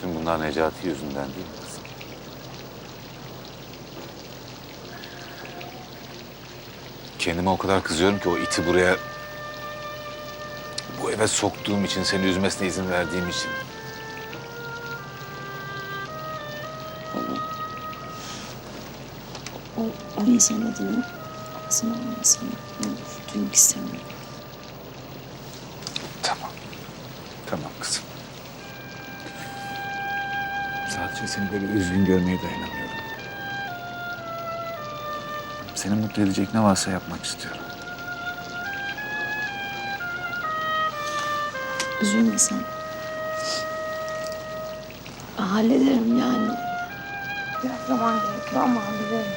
Tüm bunlar Necati yüzünden değil mi kızım? Kendime o kadar kızıyorum ki o iti buraya... Bu eve soktuğum için, seni üzmesine izin verdiğim için. O, o insan adına ağzını almasın. Ne olur duymak istemiyorum. Sadece seni böyle üzgün görmeye dayanamıyorum. Seni mutlu edecek ne varsa yapmak istiyorum. Üzülme sen. Hallederim yani. Biraz zaman gerekiyor ama hallederim.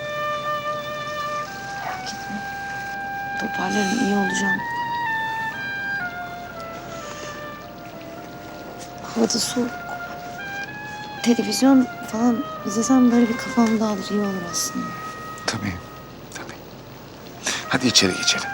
Merak etme. Toparlarım, iyi olacağım. Havada soğuk. Televizyon falan izlesem böyle bir kafam dağılır, iyi olur aslında. Tabii, tabii. Hadi içeri geçelim.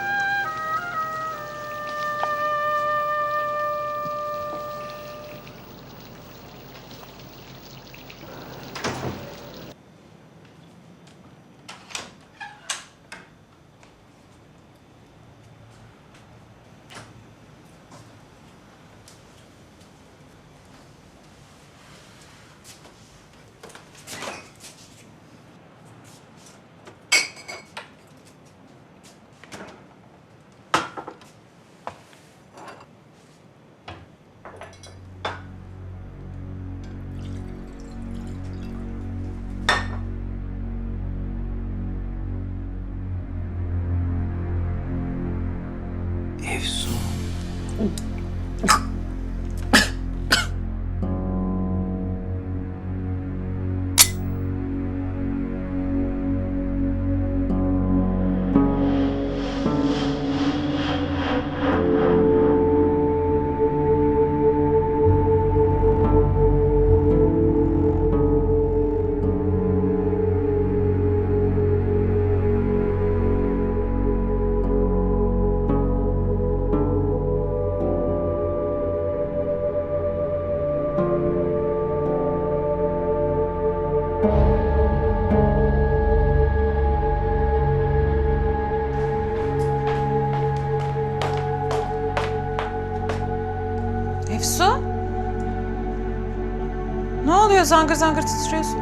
Oluyor zangır zangır titriyorsun?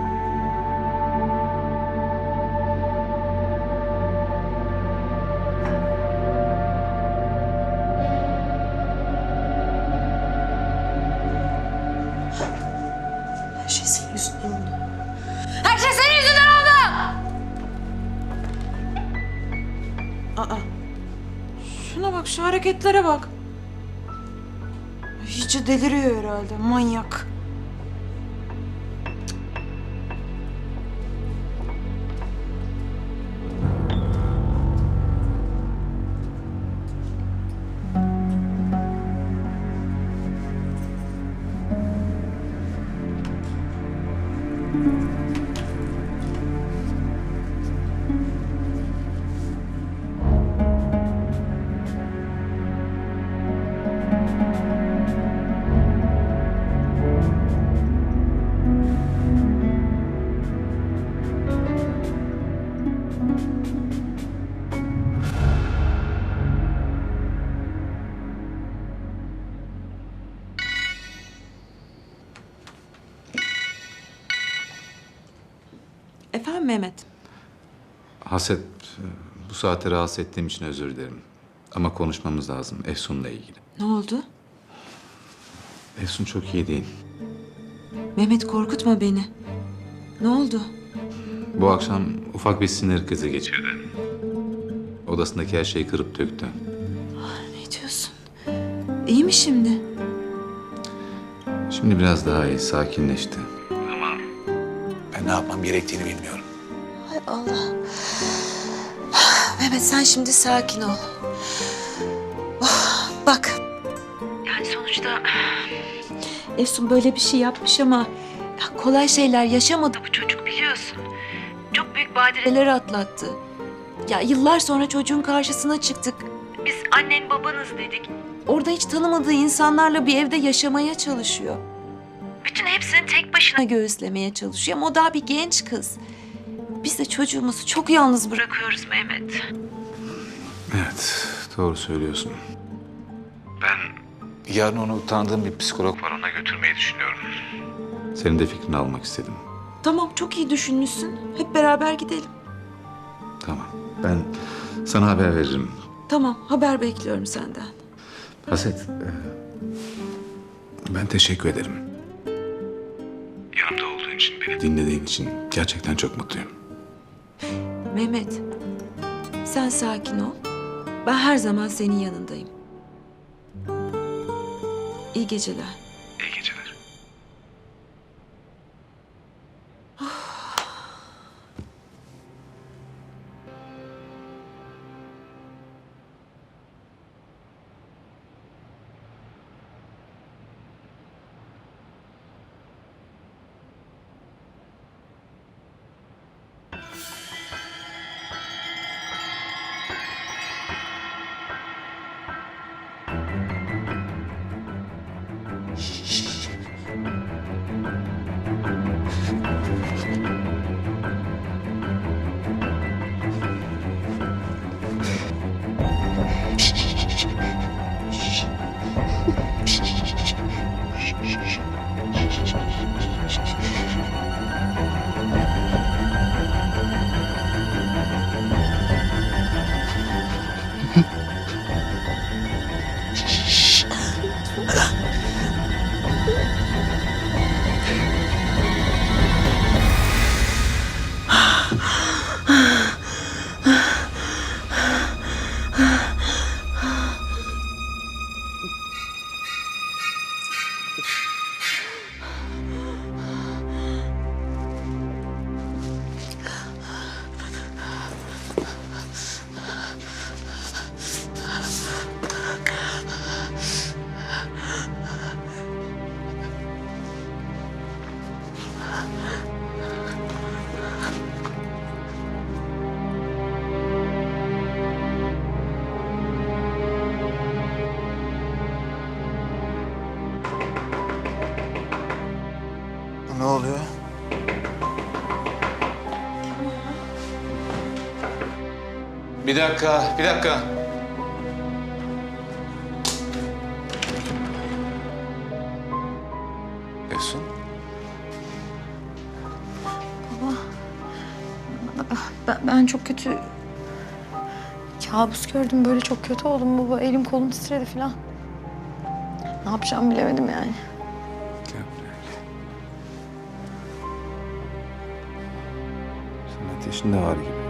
Her şey senin yüzünden oldu. Her şey senin yüzünden oldu! Aa. Şuna bak, şu hareketlere bak. İyice deliriyor herhalde, manyak. Efendim Mehmet? Haset, bu saate rahatsız ettiğim için özür dilerim. Ama konuşmamız lazım Efsun'la ilgili. Ne oldu? Efsun çok iyi değil. Mehmet korkutma beni. Ne oldu? Bu akşam ufak bir sinir krizi geçirdi. Odasındaki her şeyi kırıp döktü. Ne diyorsun? İyi mi şimdi? Şimdi biraz daha iyi, sakinleşti. Ne yapmam gerektiğini bilmiyorum. Hay Allah. Mehmet sen şimdi sakin ol. Oh, bak. Yani sonuçta Efsun böyle bir şey yapmış ama ya kolay şeyler yaşamadı bu çocuk biliyorsun. Çok büyük badireler atlattı. Ya yıllar sonra çocuğun karşısına çıktık. Biz annen babanız dedik. Orada hiç tanımadığı insanlarla bir evde yaşamaya çalışıyor. Bütün hepsini tek başına göğüslemeye çalışıyor ama o daha bir genç kız. Biz de çocuğumuzu çok yalnız bırakıyoruz Mehmet. Evet, doğru söylüyorsun. Ben yarın onu tanıdığım bir psikolog var, ona götürmeyi düşünüyorum. Senin de fikrini almak istedim. Tamam çok iyi düşünmüşsün. Hep beraber gidelim. Tamam, ben sana haber veririm. Tamam haber bekliyorum senden. Haset, e, ben teşekkür ederim. Olduğun için, beni dinlediğin için gerçekten çok mutluyum. Mehmet sen sakin ol. Ben her zaman senin yanındayım. İyi geceler. 老 大 Bir dakika, bir dakika. Efsun, Ben, ben çok kötü kabus gördüm. Böyle çok kötü oldum baba. Elim kolum titredi falan. Ne yapacağımı bilemedim yani. Senin ateşin de var gibi.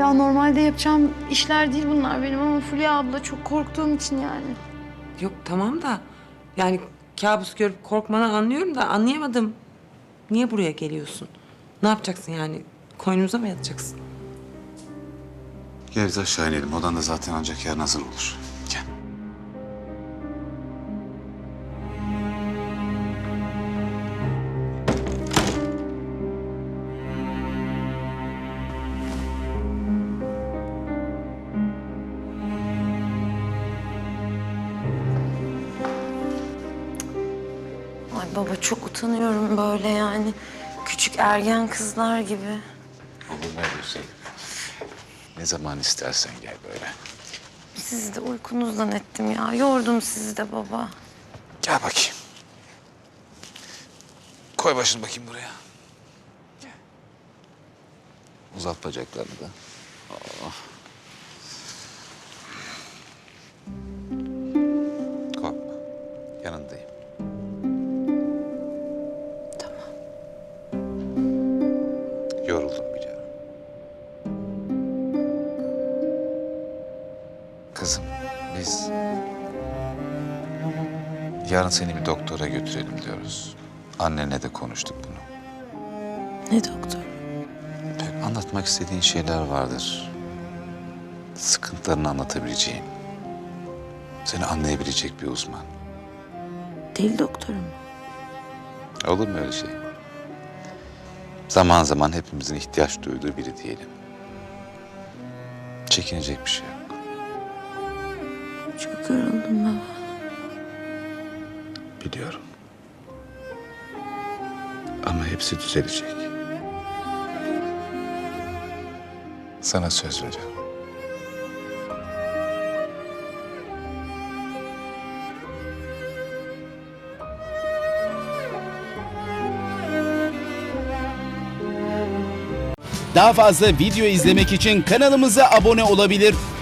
Ya normalde yapacağım işler değil bunlar benim ama Fulya abla çok korktuğum için yani. Yok tamam da yani kabus görüp korkmanı anlıyorum da anlayamadım. Niye buraya geliyorsun? Ne yapacaksın yani? Koynumuza mı yatacaksın? Gel biz aşağı inelim. Odan da zaten ancak yarın hazır olur. Baba çok utanıyorum böyle yani. Küçük ergen kızlar gibi. Olur mu öyle şey? Ne zaman istersen gel böyle. Sizi de uykunuzdan ettim ya. Yordum sizi de baba. Gel bakayım. Koy başını bakayım buraya. Gel. Uzat bacaklarını da. Oh. Biz Yarın seni bir doktora götürelim diyoruz. Annenle de konuştuk bunu. Ne doktor? Pek anlatmak istediğin şeyler vardır. Sıkıntılarını anlatabileceğin. Seni anlayabilecek bir uzman. Dil doktoru mu? Olur mu öyle şey? Zaman zaman hepimizin ihtiyaç duyduğu biri diyelim. Çekinecek bir şey yok. Çok yoruldum baba. Biliyorum. Ama hepsi düzelecek. Sana söz veriyorum. Daha fazla video izlemek için kanalımıza abone olabilir.